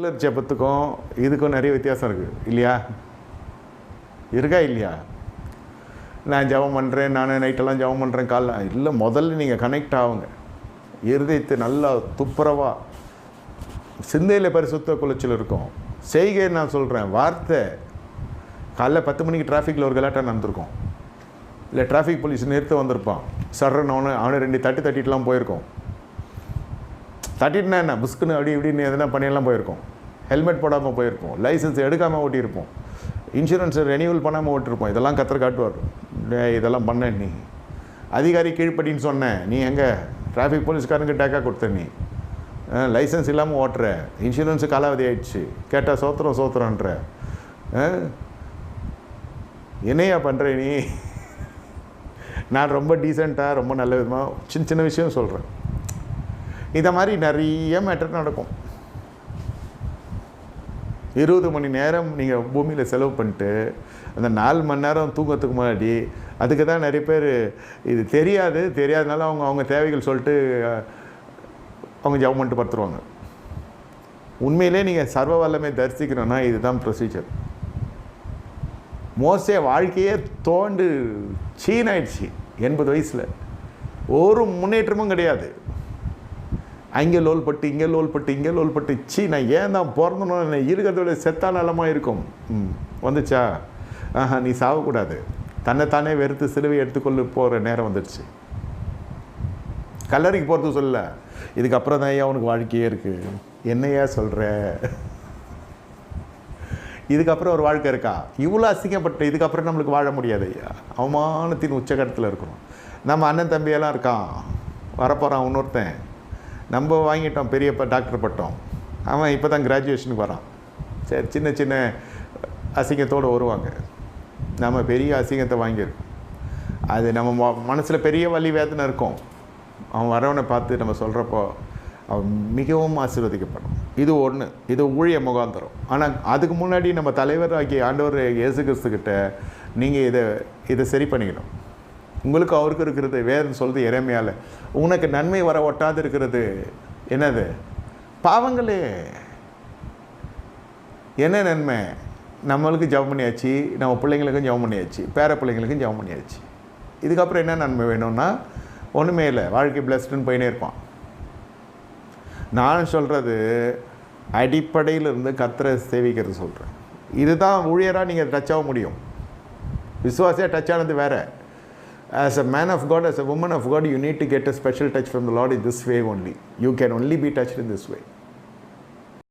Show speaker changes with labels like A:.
A: Secular ஜபத்துக்கும் இதுக்கும் நிறைய வித்தியாசம் இருக்குது இல்லையா? இருக்கா இல்லையா? நான் ஜெபம் பண்ணுறேன் நான் நைட்டெல்லாம் ஜெபம் பண்ணுறேன் காலைல. இல்லை முதல்ல நீங்கள் கனெக்ட் ஆகுங்க இருதயத்தை நல்லா துப்புரவாக சிந்தையில் பரிசுத்த குளிச்சல் இருக்கும். செய்கை நான் சொல்கிறேன் வார்த்தை. காலைல பத்து மணிக்கு டிராஃபிக்கில் ஒரு கலாட்டம் நடந்திருக்கும். இல்லை டிராஃபிக் போலீஸ் நிறுத்த வந்திருப்பான். சர்றன்னு அவனை அவனை ரெண்டு தட்டி தட்டிட்டுலாம் போயிருக்கோம். தட்டிட்டுனா என்ன புஸ்க்குன்னு அப்படி இப்படின்னு எதனா பண்ணியெல்லாம் போயிருக்கோம். ஹெல்மெட் போடாமல் போயிருப்போம் லைசன்ஸ் எடுக்காமல் ஓட்டியிருப்போம். இன்சூரன்ஸ் ரெனியூவல் பண்ணாமல் ஓட்டிருப்போம் இதெல்லாம் கத்திர காட்டுவார். இதெல்லாம் பண்ண நீ. அதிகாரி கீழ்ப்படின்னு சொன்னேன் நீ எங்கே? டிராஃபிக் போலீஸ்காரங்க டேக்காக கொடுத்த நீ. லைசன்ஸ் இல்லாமல் ஓட்டுற. இன்சூரன்ஸு காலாவதி ஆயிடுச்சு. கேட்டால் சோத்திரம் சோத்திரன்ற என்னையா பண்ணுற நீ? நான் ரொம்ப டீசெண்டாக ரொம்ப நல்ல விதமாக சின்ன சின்ன விஷயம் சொல்கிறேன் இதை மாதிரி நிறைய மேட்டர் நடக்கும். இருபது மணி நேரம் நீங்கள் பூமியில் செலவு பண்ணிட்டு அந்த நாலு மணி நேரம் தூங்கத்துக்கு முன்னாடி அதுக்கு தான் நிறைய பேர் இது தெரியாது தெரியாதனால அவங்க அவங்க தேவைகள் சொல்லிட்டு அவங்க ஜெபம் பண்ணிட்டு படுத்துருவாங்க. உண்மையிலே நீங்கள் சர்வ வல்லமை தரிசிக்கணும்னா இதுதான் ப்ரொசீஜர் மோஸ்டே வாழ்க்கையே தோண்டு சீனாயிடுச்சு எண்பது வயசில். ஒரு முன்னேற்றமும் கிடையாது. அங்கே லோல் பட்டு இங்கே லோல் பட்டு இங்கே லோல் பட்டு. சீ நான் ஏன் தான் பிறந்தனோ என்ன இருக்கிறதோட செத்தா நலமாக இருக்கும். ம் வந்துச்சா? ஆஹா நீ சாகக்கூடாது. தன்னைத்தானே வெறுத்து சிலுவை எடுத்துக்கொள்ள போகிற நேரம் வந்துடுச்சு. கல்லறைக்கு போகிறது சொல்ல இதுக்கப்புறம் தான் ஐயா உனக்கு வாழ்க்கையே இருக்குது என்னையா சொல்கிற இதுக்கப்புறம் ஒரு வாழ்க்கை இருக்கா? இவ்வளோ அசிங்கப்பட்ட இதுக்கப்புறம் நம்மளுக்கு வாழ முடியாது ஐயா. அவமானத்தின் உச்சகட்டத்தில் இருக்கணும். நம்ம அண்ணன் தம்பியெல்லாம் இருக்கான். வரப்போகிறான் இன்னொருத்தன். நம்ம வாங்கிட்டோம் பெரிய டாக்டர் பட்டம். அவன் இப்போ தான் கிராஜுவேஷனுக்கு வரான். சரி சின்ன சின்ன அசிங்கத்தோடு வருவாங்க. நம்ம பெரிய அசிங்கத்தை வாங்கியிருக்கோம் அது நம்ம மனசில் பெரிய வலி வேதனை இருக்கும். அவன் வரவனை பார்த்து நம்ம சொல்கிறப்போ அவன் மிகவும் ஆசீர்வதிக்கப்படும். இது ஒன்று இது ஊழிய முகாந்தரம். ஆனால் அதுக்கு முன்னாடி நம்ம தலைவர் ஆகிய ஆண்டவர் இயேசு கிறிஸ்துக்கிட்ட நீங்கள் இதை இதை சரி பண்ணிக்கணும். உங்களுக்கு அவருக்கு இருக்கிறது வேறுன்னு சொல்றது இறைமையால் உனக்கு நன்மை வர ஒட்டாது இருக்கிறது என்னது? பாவங்களே. என்ன நன்மை? நம்மளுக்கு ஜெபம் பண்ணியாச்சு நம்ம பிள்ளைங்களுக்கும் ஜெபம் பண்ணியாச்சு பேர பிள்ளைங்களுக்கும் ஜெபம் பண்ணியாச்சு. இதுக்கப்புறம் என்ன நன்மை வேணும்னா ஒன்றுமே இல்லை வாழ்க்கை பிளஸ்டுன்னு போயினே இருப்பான் நான் சொல்கிறது அடிப்படையிலிருந்து கத்தரை சேவிக்கிறது சொல்கிறேன் இதுதான் ஊழியராக நீங்கள் டச் ஆக முடியும். விசுவாசியாக டச் ஆனது வேறு. As a man of God, as a woman of God, you need to get a special touch from the Lord in this way only. You can only be touched in this way.